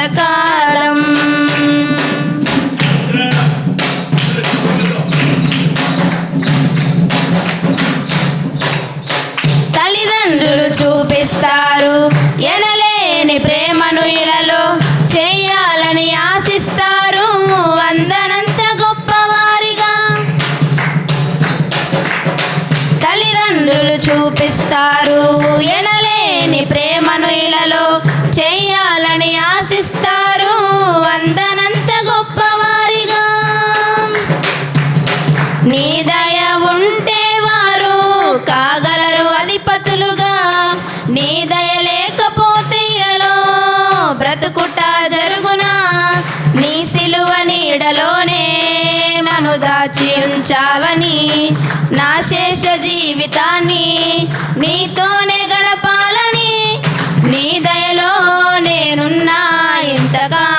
గతకాలం తల్లిదండ్రులు చూపిస్తారు ఎనలేని ప్రేమను ఇలలో చేయాలని ఆశిస్తారు వందనంత గొప్పవారిగా. తల్లిదండ్రులు చూపిస్తారు ఎనలే నీడలోనే నన్ను దాచి ఉంచాలని నా శేష జీవితాన్ని నీతోనే గడపాలని నీ దయలో నేనున్నా ఇంతగా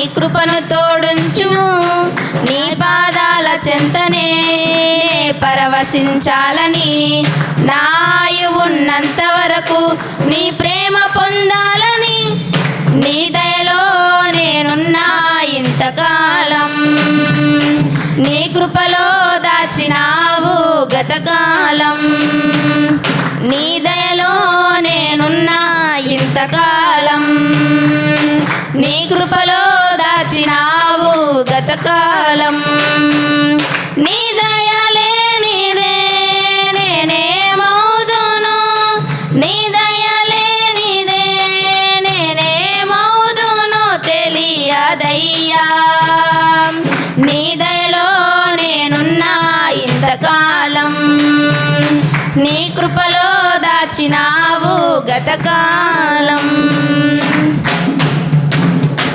నీ కృపను తోడుంచుము నీ పాదాల చెంతనే పరవశించాలని నాయు ఉన్నంత వరకు నీ ప్రేమ పొందాలని నీ దయలో నేనున్నా ఇంతకాలం. నీ కృపలో దాచినావు గతకాలం. నీ దయలో నేనున్నా ఇంతకాలం. నీ కృపలో దాచినావు గతకాలం. నీ దయలే నీదే నేనేమవుదును? నీ దయలే నీదే నేనేమవుదును తెలియదయ్యా. నీ దయలో నేనున్నా ఇంతకాలం. నీ కృపలో దాచినావు గతకాలం.